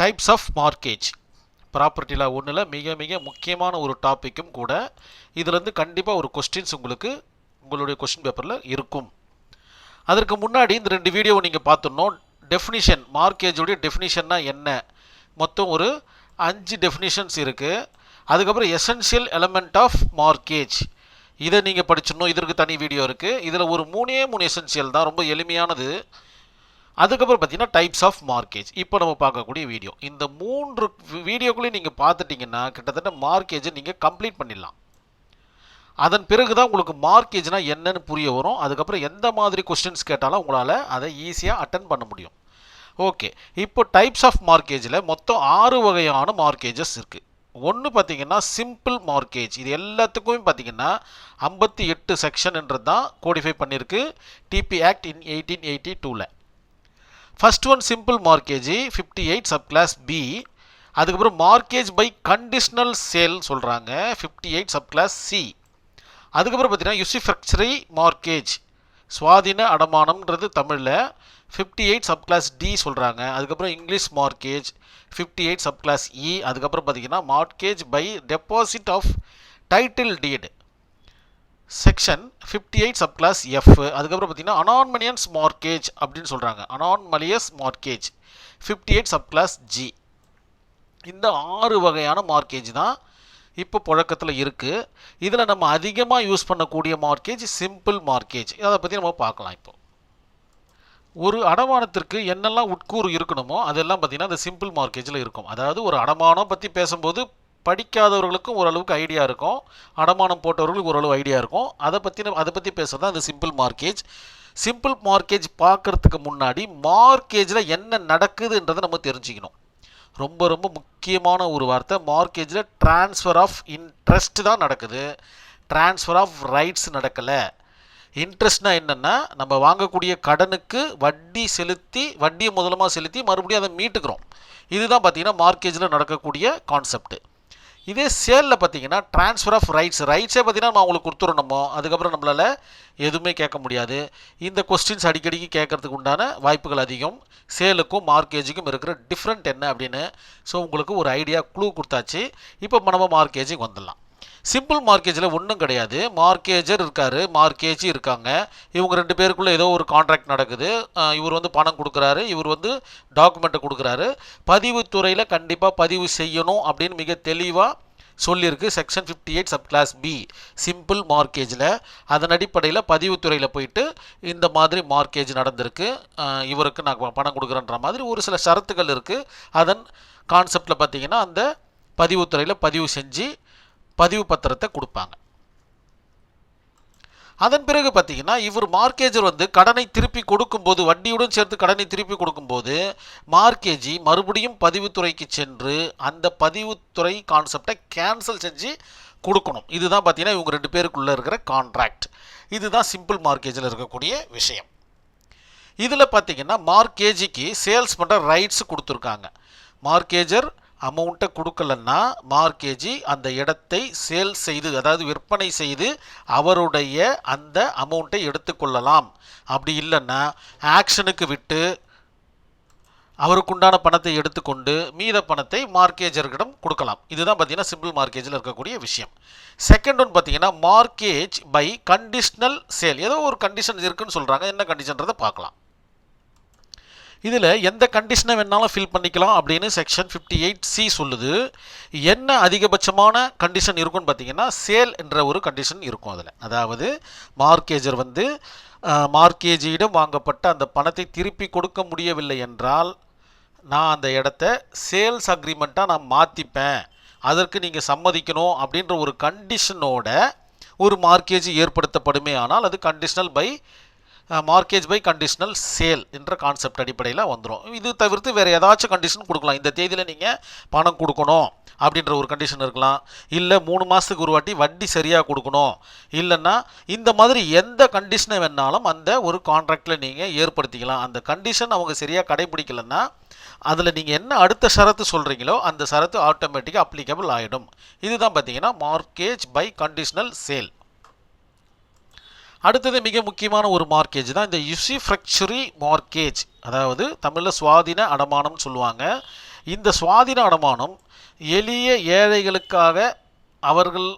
Types of mortgage ப்ராப்பர்ட்டியில் ஒன்றில் மிக மிக முக்கியமான ஒரு டாப்பிக்கும் கூட இதுலேருந்து கண்டிப்பாக ஒரு கொஸ்டின்ஸ் உங்களுக்கு உங்களுடைய கொஸ்டின் பேப்பரில் இருக்கும். அதற்கு முன்னாடி இந்த ரெண்டு வீடியோவை நீங்கள் பார்த்துடணும். டெஃபினிஷன் மார்க்கேஜுடைய டெஃபினிஷன்னா என்ன? மொத்தம் ஒரு அஞ்சு டெஃபினிஷன்ஸ் இருக்குது அதுக்கப்புறம் எசென்ஷியல் எலமெண்ட் ஆஃப் மார்க்கேஜ் இதை நீங்கள் படிச்சிடணும். இதற்கு தனி வீடியோ இருக்குது இதில் ஒரு மூணே மூணு எசென்ஷியல் தான். ரொம்ப எளிமையானது. அதுக்கப்புறம் பார்த்தீங்கன்னா டைப்ஸ் ஆஃப் மார்க்கேஜ் இப்போ நம்ம பார்க்கக்கூடிய வீடியோ இந்த மூன்று வீடியோக்குள்ளேயும் நீங்கள் பார்த்துட்டிங்கன்னா கிட்டத்தட்ட மார்க்கேஜை நீங்கள் கம்ப்ளீட் பண்ணிடலாம். அதன் பிறகு தான் உங்களுக்கு மார்க்கேஜ்னால் என்னன்னு புரிய வரும். அதுக்கப்புறம் எந்த மாதிரி கொஸ்டின்ஸ் கேட்டாலும் உங்களால் அதை ஈஸியாக அட்டன் பண்ண முடியும். ஓகே இப்போ டைப்ஸ் ஆஃப் மார்க்கேஜில் மொத்தம் ஆறு வகையான மார்க்கேஜஸ் இருக்குது ஒன்று பார்த்தீங்கன்னா சிம்பிள் மார்க்கேஜ் இது எல்லாத்துக்குமே பார்த்தீங்கன்னா ஐம்பத்தி எட்டு செக்ஷன்ன்றது தான் கோடிஃபை பண்ணியிருக்கு TP act in eighteen eighty டூவில் first one simple mortgage fifty eight sub clause B அதுக்கப்புறம் மார்க்கேஜ் பை கண்டிஷ்னல் சேல் சொல்கிறாங்க fifty eight sub clause C அதுக்கப்புறம் பார்த்தீங்கன்னா யுசிஃபெக்சரி மார்க்கேஜ் சுவாதீன அடமானம்ன்றது தமிழில் fifty eight sub clause D சொல்கிறாங்க அதுக்கப்புறம் English mortgage fifty eight sub clause E அதுக்கப்புறம் பார்த்தீங்கன்னா mortgage by deposit of title deed section fifty eight sub clause F அதுக்கப்புறம் பார்த்தீங்கன்னா அனான்மலியன்ஸ் மார்க்கேஜ் அப்படின்னு சொல்கிறாங்க anomalous mortgage fifty eight sub clause G இந்த ஆறு வகையான மார்க்கேஜ் தான் இப்போ புழக்கத்தில் இருக்குது இதில் நம்ம அதிகமாக யூஸ் பண்ணக்கூடிய மார்க்கேஜ் சிம்பிள் மார்க்கேஜ் அதை பற்றி நம்ம பார்க்கலாம் இப்போ. ஒரு அடமானத்திற்கு என்னெல்லாம் உட்கூறு இருக்கணுமோ அதெல்லாம் பார்த்திங்கன்னா அந்த சிம்பிள் மார்க்கேஜில் இருக்கும். அதாவது ஒரு அடமானம் பற்றி பேசும்போது படிக்காதவர்களுக்கும் ஓரளவுக்கு ஐடியா இருக்கும். அடமானம் போட்டவர்களுக்கு ஓரளவு ஐடியா இருக்கும். அதை பற்றி அதை பற்றி பேசுகிறது தான் அந்த சிம்பிள் மார்க்கேஜ் சிம்பிள் மார்க்கேஜ் பார்க்குறதுக்கு முன்னாடி மார்க்கேஜில் என்ன நடக்குதுன்றதை நம்ம தெரிஞ்சுக்கணும். ரொம்ப ரொம்ப முக்கியமான ஒரு வார்த்தை. மார்க்கேஜில் ட்ரான்ஸ்ஃபர் ஆஃப் இன்ட்ரெஸ்ட் தான் நடக்குது. ட்ரான்ஸ்ஃபர் ஆஃப் ரைட்ஸ் நடக்கலை. இன்ட்ரெஸ்ட்னா என்னென்னா நம்ம வாங்கக்கூடிய கடனுக்கு வட்டி செலுத்தி வட்டியை முதலமாக செலுத்தி மறுபடியும் அதை மீட்டுக்கிறோம். இதுதான் பார்த்தீங்கன்னா மார்க்கேஜில் நடக்கக்கூடிய கான்செப்ட் இதே சேலில் பார்த்தீங்கன்னா ட்ரான்ஸ்ஃபர் ஆஃப் ரைட்ஸ் ரைட்ஸே பார்த்தீங்கன்னா நம்ம அவங்களுக்கு கொடுத்துடணுமோ அதுக்கப்புறம் நம்மளால் எதுவுமே கேட்க முடியாது. இந்த கொஸ்டின்ஸ் அடிக்கடிக்கு கேட்கறதுக்கு உண்டான வாய்ப்புகள் அதிகம். சேலுக்கும் மார்க்கேஜுக்கும் இருக்கிற டிஃப்ரெண்ட் என்ன அப்படின்னு ஸோ உங்களுக்கு ஒரு ஐடியா க்ளூ கொடுத்தாச்சு. இப்போ நம்ம மார்க்கேஜுக்கு வந்துடலாம். சிம்பிள் மார்க்கேஜில் ஒன்றும் கிடையாது. மார்க்கேஜர் இருக்கார் மார்க்கேஜி இருக்காங்க. இவங்க ரெண்டு பேருக்குள்ளே ஏதோ ஒரு கான்ட்ராக்ட் நடக்குது. இவர் வந்து பணம் கொடுக்குறாரு. இவர் வந்து டாக்குமெண்ட்டை கொடுக்குறாரு. பதிவுத்துறையில் கண்டிப்பாக பதிவு செய்யணும் அப்படின்னு மிக தெளிவாக சொல்லியிருக்கு section fifty eight sub clause B simple மார்க்கேஜில் அதன் அடிப்படையில் பதிவுத்துறையில் போயிட்டு இந்த மாதிரி மார்க்கேஜ் நடந்திருக்கு. இவருக்கு நான் பணம் கொடுக்குறேன்ற மாதிரி ஒரு சில ஷரத்துகள் இருக்குது அதன் கான்செப்டில் பார்த்தீங்கன்னா அந்த பதிவுத்துறையில் பதிவு செஞ்சு பதிவு பத்திரத்தை கொடுப்பாங்க. அதன் பிறகு பார்த்தீங்கன்னா இவர் மார்க்கேஜர் வந்து கடனை திருப்பி கொடுக்கும்போது வட்டியுடன் சேர்த்து கடனை திருப்பி கொடுக்கும்போது மார்க்கேஜி மறுபடியும் பதிவுத்துறைக்கு சென்று அந்த பதிவுத்துறை கான்செப்டை கேன்சல் செஞ்சு கொடுக்கணும். இதுதான் பார்த்தீங்கன்னா இவங்க ரெண்டு பேருக்குள்ளே இருக்கிற கான்ட்ராக்ட் இதுதான் சிம்பிள் மார்க்கேஜில் இருக்கக்கூடிய விஷயம். இதில் பார்த்தீங்கன்னா மார்க்கேஜிக்கு சேல்ஸ் பண்ணுற ரைட்ஸ் கொடுத்துருக்காங்க. மார்க்கேஜர் அமௌண்ட்டை கொடுக்கலன்னா மார்க்கேஜி அந்த இடத்தை சேல் செய்து அதாவது விற்பனை செய்து அவருடைய அந்த அமௌண்ட்டை எடுத்துக்கொள்ளலாம். அப்படி இல்லைன்னா ஆக்ஷனுக்கு விட்டு அவருக்குண்டான பணத்தை எடுத்துக்கொண்டு மீத பணத்தை மார்க்கேஜர்களிடம் கொடுக்கலாம். இதுதான் பார்த்தீங்கன்னா சிம்பிள் மார்க்கேஜில் இருக்கக்கூடிய விஷயம். செகண்ட் ஒன் பார்த்தீங்கன்னா மார்க்கேஜ் பை கண்டிஷ்னல் சேல் ஏதோ ஒரு கண்டிஷன் இருக்குன்னு சொல்கிறாங்க என்ன கண்டிஷன்றதை பார்க்கலாம். இதில் எந்த கண்டிஷனை வேணாலும் ஃபில் பண்ணிக்கலாம் அப்படின்னு செக்ஷன் ஃபிஃப்டி எயிட் சி சொல்லுது. என்ன அதிகபட்சமான கண்டிஷன் இருக்குன்னு பார்த்தீங்கன்னா சேல் என்ற ஒரு கண்டிஷன் இருக்கும் அதில். அதாவது மார்க்கேஜர் வந்து மார்க்கேஜியிடம் வாங்கப்பட்ட அந்த பணத்தை திருப்பி கொடுக்க முடியவில்லை என்றால் நான் அந்த இடத்த சேல்ஸ் அக்ரிமெண்ட்டாக நான் மாற்றிப்பேன் அதற்கு நீங்கள் சம்மதிக்கணும் அப்படின்ற ஒரு கண்டிஷனோட ஒரு மார்க்கேஜ் ஏற்படுத்தப்படுமே ஆனால் அது conditional by mortgage by conditional sale என்ற கான்செப்ட் அடிப்படையில் வந்துடும் இது தவிர்த்து வேறு ஏதாச்சும் கண்டிஷன் கொடுக்கலாம். இந்த தேதியில் நீங்கள் பணம் கொடுக்கணும் அப்படின்ற ஒரு கண்டிஷன் இருக்கலாம். இல்லை மூணு மாதத்துக்கு ஒரு வாட்டி வட்டி சரியாக கொடுக்கணும். இல்லைன்னா இந்த மாதிரி எந்த கண்டிஷனை வேணாலும் அந்த ஒரு கான்ட்ராக்டில் நீங்கள் ஏற்படுத்திக்கலாம். அந்த கண்டிஷன் அவங்க சரியாக கடைபிடிக்கலைன்னா அதில் நீங்கள் என்ன அடுத்த ஷரத்து சொல்கிறீங்களோ அந்த ஷரத்து ஆட்டோமேட்டிக்காக அப்ளிகபிள் ஆகிடும் இதுதான் பார்த்தீங்கன்னா மார்க்கேஜ் பை கண்டிஷனல் சேல் அடுத்தது மிக முக்கியமான ஒரு மார்க்கேஜ் தான் இந்த யுசிஃப்ரக்சரி மார்க்கேஜ் அதாவது தமிழில் சுவாதின அடமானம்னு சொல்லுவாங்க. இந்த சுவாதின அடமானம் எளிய ஏழைகளுக்காக அவர்கள்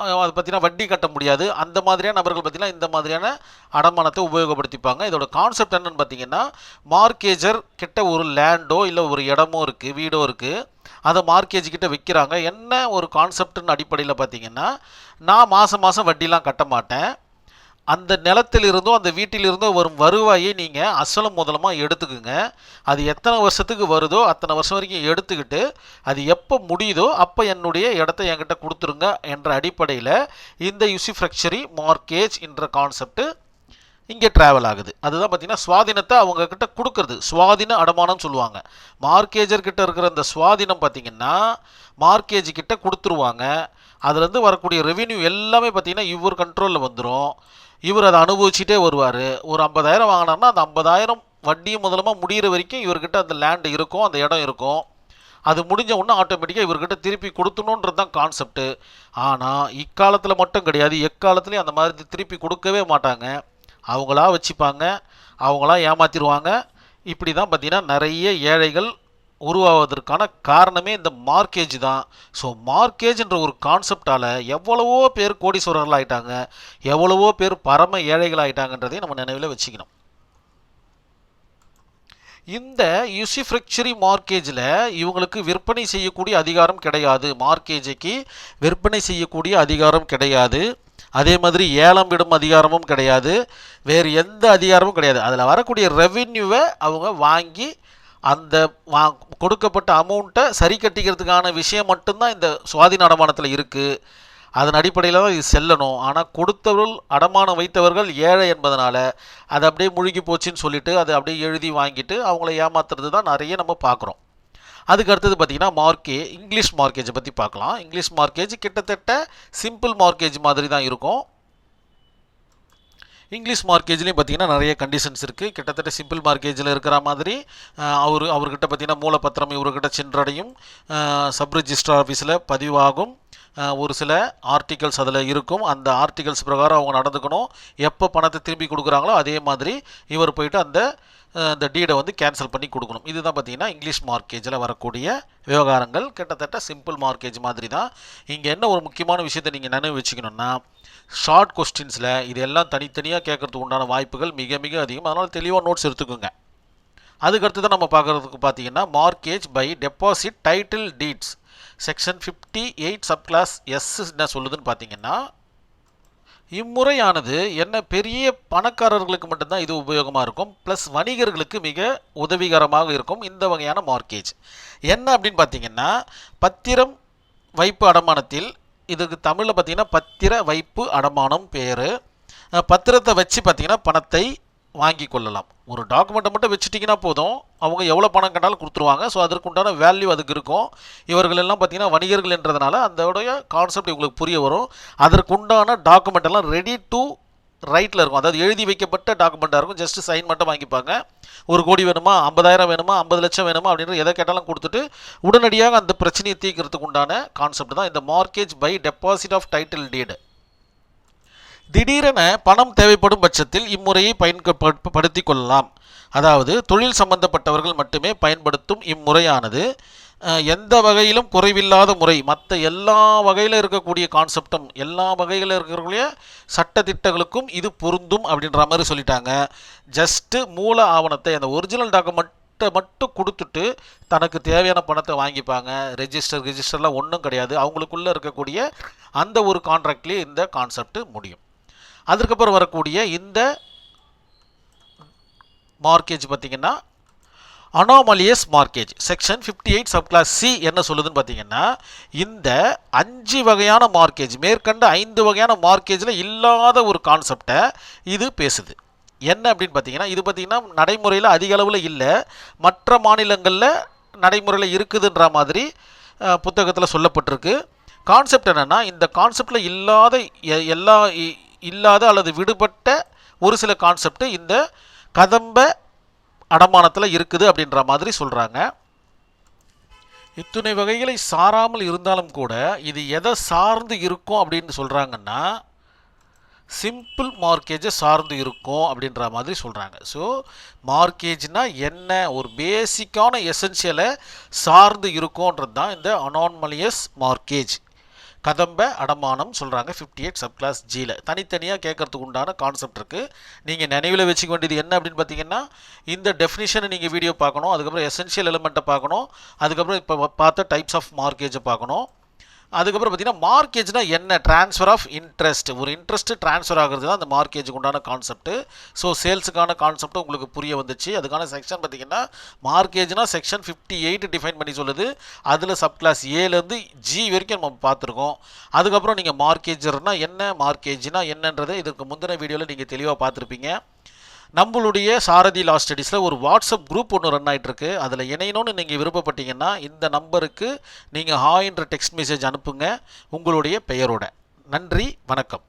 அதை அது பார்த்தீங்கன்னா வட்டி கட்ட முடியாது. அந்த மாதிரியான நபர்கள் பார்த்தீங்கன்னா இந்த மாதிரியான அடமானத்தை உபயோகப்படுத்திப்பாங்க. இதோட கான்செப்ட் என்னென்னு பார்த்தீங்கன்னா மார்க்கேஜர் கிட்ட ஒரு லேண்டோ இல்லை ஒரு இடமோ இருக்குது வீடோ இருக்குது அதை மார்க்கேஜ் கிட்ட விற்கிறாங்க என்ன ஒரு கான்செப்ட்னு அடிப்படையில் பார்த்தீங்கன்னா நான் மாதம் மாதம் வட்டிலாம் கட்ட மாட்டேன். அந்த நிலத்திலிருந்தோ அந்த வீட்டிலிருந்தோ வரும் வருவாயை நீங்கள் அசலும் முதலமாக எடுத்துக்குங்க. அது எத்தனை வருஷத்துக்கு வருதோ அத்தனை வருஷம் வரைக்கும் எடுத்துக்கிட்டு அது எப்போ முடியுதோ அப்போ என்னுடைய இடத்த என்கிட்ட கொடுத்துருங்க என்ற அடிப்படையில் இந்த யூசிஃப்ரக்சரி மார்க்கேஜ் என்ற கான்செப்ட் இங்கே ட்ராவல் ஆகுது. அதுதான் பார்த்தீங்கன்னா சுவாதினத்தை அவங்கக்கிட்ட கொடுக்கறது. சுவாதீன அடமானம் சொல்லுவாங்க. மார்க்கேஜர்கிட்ட இருக்கிற அந்த சுவாதினம் பார்த்தீங்கன்னா மார்க்கேஜ் கிட்ட கொடுத்துருவாங்க. அதுலேருந்து வரக்கூடிய ரெவின்யூ எல்லாமே பார்த்தீங்கன்னா இவர் கண்ட்ரோலில் வந்துடும் இவர் அதை அனுபவிச்சுட்டே வருவார். ஒரு ஐம்பதாயிரம் வாங்கினார்னா அந்த ஐம்பதாயிரம் வட்டியும் முதலமாக முடிகிற வரைக்கும் இவர்கிட்ட அந்த லேண்ட் இருக்கும் அந்த இடம் இருக்கும். அது முடிஞ்ச உடனே ஆட்டோமேட்டிக்காக இவர்கிட்ட திருப்பி கொடுத்தணுன்றது தான் கான்செப்ட்டு ஆனால் இக்காலத்தில் மட்டும் கிடையாது. எக்காலத்துலேயும் அந்த மாதிரி திருப்பி கொடுக்கவே மாட்டாங்க. அவங்களா வச்சுப்பாங்க. அவங்களா ஏமாத்திடுவாங்க. இப்படி தான் பார்த்திங்கன்னா நிறைய ஏழைகள் உருவாவதற்கான காரணமே இந்த மார்க்கேஜ் தான். ஸோ மார்க்கேஜ்ன்ற ஒரு கான்செப்டால் எவ்வளவோ பேர் கோடீஸ்வரர்கள் ஆகிட்டாங்க எவ்வளவோ பேர் பரம ஏழைகள் ஆகிட்டாங்கன்றதையும் நம்ம நினைவில் வச்சுக்கணும். இந்த யூசிஃப்ரெக்சரி மார்க்கேஜில் இவங்களுக்கு விற்பனை செய்யக்கூடிய அதிகாரம் கிடையாது. மார்க்கேஜுக்கு விற்பனை செய்யக்கூடிய அதிகாரம் கிடையாது. அதே மாதிரி ஏலம் விடும் அதிகாரமும் கிடையாது. வேறு எந்த அதிகாரமும் கிடையாது. அதில் வரக்கூடிய ரெவின்யூவை அவங்க வாங்கி அந்த வா கொடுக்கப்பட்ட அமௌண்ட்டை சரி கட்டிக்கிறதுக்கான விஷயம் மட்டும்தான் இந்த சுவாதீன அடமானத்தில் இருக்குது அதன் அடிப்படையில் தான் இது செல்லணும். ஆனால் கொடுத்தவர்கள் அடமானம் வைத்தவர்கள் ஏழை என்பதனால் அது அப்படியே முழுகி போச்சுன்னு சொல்லிட்டு அதை அப்படியே எழுதி வாங்கிட்டு அவங்கள ஏமாத்துறது தான் நிறைய நம்ம பார்க்குறோம் அதுக்கு அடுத்தது பார்த்திங்கன்னா மார்க்கே இங்கிலீஷ் மார்க்கேஜை பற்றி பார்க்கலாம் இங்கிலீஷ் மார்க்கேஜ் கிட்டத்தட்ட சிம்பிள் மார்க்கேஜ் மாதிரி தான் இருக்கும். இங்கிலீஷ் மார்க்கேஜ்லேயும் பார்த்தீங்கன்னா நிறைய கண்டிஷன்ஸ் இருக்குது கிட்டத்தட்ட சிம்பிள் மார்க்கேஜில் இருக்கிற மாதிரி அவர் அவர்கிட்ட பார்த்தீங்கன்னா மூலப்பத்திரம் இவர்கிட்ட சென்றடையும். சப் ரிஜிஸ்டர் ஆஃபீஸில் பதிவாகும். ஒரு சில ஆர்டிகல்ஸ் அதில் இருக்கும். அந்த ஆர்டிகல்ஸ் பிரகாரம் அவங்க நடந்துக்கணும். எப்போ பணத்தை திரும்பி கொடுக்குறாங்களோ அதே மாதிரி இவர் போயிட்டு அந்த அந்த டீடை வந்து கேன்சல் பண்ணி கொடுக்கணும். இதுதான் பார்த்தீங்கன்னா இங்கிலீஷ் மார்க்கேஜில் வரக்கூடிய விவகாரங்கள். கிட்டத்தட்ட சிம்பிள் மார்க்கேஜ் மாதிரி தான் இங்கே என்ன ஒரு முக்கியமான விஷயத்தை நீங்கள் நினைவு வச்சுக்கணும்னா ஷார்ட் கொஸ்டின்ஸில் இதெல்லாம் தனித்தனியாக கேட்கறதுக்கு உண்டான வாய்ப்புகள் மிக மிக அதிகம். அதனால் தெளிவாக நோட்ஸ் எடுத்துக்கோங்க. அதுக்கடுத்து தான் நம்ம பார்க்குறதுக்கு பார்த்தீங்கன்னா mortgage by deposit title deeds section fifty eight sub clause S என்ன சொல்லுதுன்னு பார்த்தீங்கன்னா இம்முறையானது என்ன பெரிய பணக்காரர்களுக்கு மட்டும்தான் இது உபயோகமாக இருக்கும். ப்ளஸ் வணிகர்களுக்கு மிக உதவிகரமாக இருக்கும் இந்த வகையான மார்க்கேஜ் என்ன அப்படின்னு பார்த்தீங்கன்னா பத்திரம் வைப்பு அடமானத்தில் இதுக்கு தமிழில் பார்த்தீங்கன்னா பத்திர வைப்பு அடமானம் பேர். பத்திரத்தை வச்சு பார்த்தீங்கன்னா பணத்தை வாங்கி கொள்ளலாம். ஒரு டாக்குமெண்ட்டை மட்டும் வச்சுட்டிங்கன்னா போதும். அவங்க எவ்வளோ பணம் கேட்டாலும் கொடுத்துருவாங்க. ஸோ அதற்குண்டான வேல்யூ அதுக்கு இருக்கும். இவர்கள் எல்லாம் பார்த்தீங்கன்னா வணிகர்கள் என்றதுனால அதோடைய கான்செப்ட் இவங்களுக்கு புரிய வரும். அதற்குண்டான டாக்குமெண்ட் எல்லாம் ரெடி டு ரைட்டில் இருக்கும். அதாவது எழுதி வைக்கப்பட்ட டாக்குமெண்ட்டாக இருக்கும். ஜஸ்ட் சைன் மட்டும் வாங்கிப்பாங்க. ஒரு கோடி வேணுமா? ஐம்பதாயிரம் வேணுமா? ஐம்பது லட்சம் வேணுமா? அப்படின்ற எதை கேட்டாலும் கொடுத்துட்டு உடனடியாக அந்த பிரச்சனையை தீர்க்கறதுக்கு உண்டான கான்செப்ட் தான் இந்த mortgage by deposit of title deed திடீரென பணம் தேவைப்படும் பட்சத்தில் இம்முறையை பயன்படுத்தி கொள்ளலாம். அதாவது தொழில் சம்பந்தப்பட்டவர்கள் மட்டுமே பயன்படுத்தும் இம்முறையானது. எந்த வகையிலும் குறைவில்லாத முறை மற்ற எல்லா வகையில் இருக்கக்கூடிய கான்செப்டும் எல்லா வகையில் இருக்கக்கூடிய சட்டத்திட்டங்களுக்கும் இது பொருந்தும் அப்படின்ற மாதிரி சொல்லிட்டாங்க. ஜஸ்ட்டு மூல ஆவணத்தை அந்த ஒரிஜினல் டாக்குமெண்ட்டை மட்டும் கொடுத்துட்டு தனக்கு தேவையான பணத்தை வாங்கிப்பாங்க. ரெஜிஸ்டர் ரிஜிஸ்டர்லாம் ஒன்றும் கிடையாது. அவங்களுக்குள்ளே இருக்கக்கூடிய அந்த ஒரு கான்ட்ராக்ட்லேயே இந்த கான்செப்ட் முடியும். அதுக்கப்புறம் வரக்கூடிய இந்த மார்க்கேஜ் பார்த்தீங்கன்னா anomalous mortgage section fifty eight subclause C என்ன சொல்லுதுன்னு பார்த்தீங்கன்னா இந்த அஞ்சு வகையான மார்க்கேஜ் மேற்கண்ட ஐந்து வகையான மார்க்கேஜில் இல்லாத ஒரு கான்செப்டை இது பேசுது. என்ன அப்படின்னு பார்த்தீங்கன்னா இது பார்த்தீங்கன்னா நடைமுறையில் அதிக அளவில் இல்லை. மற்ற மாநிலங்களில் நடைமுறையில் இருக்குதுன்ற மாதிரி புத்தகத்தில் சொல்லப்பட்டிருக்கு. கான்செப்ட் என்னென்னா இந்த கான்செப்டில் இல்லாத எ- எல்லா இல்லாத அல்லது விடுபட்ட ஒரு சில கான்செப்ட் இந்த கதம்ப அடமானத்தில் இருக்குது அப்படின்ற மாதிரி சொல்கிறாங்க இத்துணை வகைகளை சாராமல் இருந்தாலும் கூட இது எதை சார்ந்து இருக்கும் அப்படின்னு சொல்கிறாங்கன்னா சிம்பிள் மார்க்கேஜை சார்ந்து இருக்கும் அப்படின்ற மாதிரி சொல்கிறாங்க ஸோ மார்க்கேஜ்னால் என்ன? ஒரு பேசிக்கான எசென்ஷியலை சார்ந்து இருக்கும்ன்றது தான் இந்த அனான்மலியஸ் மார்க்கேஜ் கதம்ப அடமானம் சொல்கிறாங்க ஃபிஃப்டி எயிட் சப் கிளாஸ் ஜியில் தனித்தனியாக கேட்கறதுக்கு உண்டான கான்செப்ட் இருக்குது நீங்கள் நினைவில் வச்சுக்க வேண்டியது என்ன அப்படின்னு பார்த்தீங்கன்னா இந்த டெஃபினிஷனை நீங்கள் வீடியோ பார்க்கணும் அதுக்கப்புறம் எசென்ஷியல் எலிமெண்ட்டை பார்க்கணும் அதுக்கப்புறம் இப்போ பார்த்த டைப்ஸ் ஆஃப் மார்க்கேஜை பார்க்கணும். அதுக்கப்புறம் பார்த்தீங்கன்னா மார்க்கேஜ்னா என்ன? ட்ரான்ஸ்ஃபர் ஆஃப் இன்ட்ரெஸ்ட் ஒரு இன்ட்ரெஸ்ட் ட்ரான்ஸ்ஃபர் ஆகிறது தான் அந்த மார்க்கேஜுக்கு உண்டான கான்செப்ட் ஸோ சேல்ஸுக்கான கான்செப்ட் உங்களுக்கு புரிய வந்துச்சு. அதுக்கான செக்ஷன் பார்த்தீங்கன்னா மார்க்கேஜ்னா செக்ஷன் ஃபிஃப்டி எயிட் டிஃபைன் பண்ணி சொல்லுது. அதில் சப் கிளாஸ் ஏலேருந்து ஜி வரைக்கும் நம்ம பார்த்துருக்கோம். அதுக்கப்புறம் நீங்கள் மார்க்கேஜர்னால் என்ன? மார்க்கேஜ்னால் என்னன்றதை இதுக்கு முந்தின வீடியோவில் நீங்கள் தெளிவாக பார்த்துருப்பீங்க. நம்மளுடைய சாரதி லா ஸ்டடீஸில் ஒரு வாட்ஸ்அப் குரூப் ஒன்று ரன் ஆகிட்டுருக்கு அதில் இணையணும்னு நீங்கள் விருப்பப்பட்டீங்கன்னா இந்த நம்பருக்கு நீங்கள் ஹாய்ன்ற டெக்ஸ்ட் மெசேஜ் அனுப்புங்க. உங்களுடைய பெயரோட. நன்றி வணக்கம்.